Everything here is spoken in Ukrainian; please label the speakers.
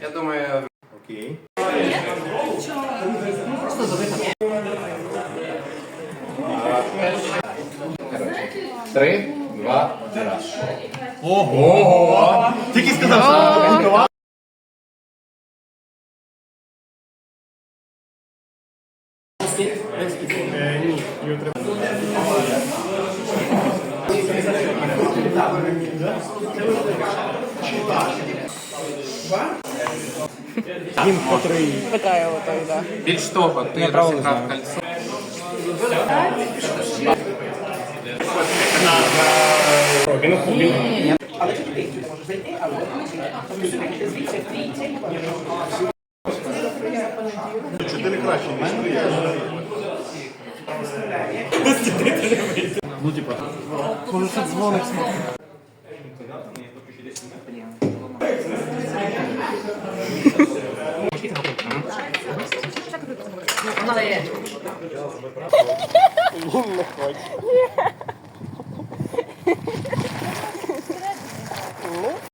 Speaker 1: Я думаю,
Speaker 2: Окей.
Speaker 1: три, два, раз.
Speaker 2: Ого! Тільки сказав, що. Е, Ні, його треба. Гімн, котрий
Speaker 3: Питаю отой, да.
Speaker 1: Більш того, ти розіграв кольцо.
Speaker 2: він він Чотири краще, ніж три. Ну, типа. Може, це дзвоник
Speaker 3: Вона є.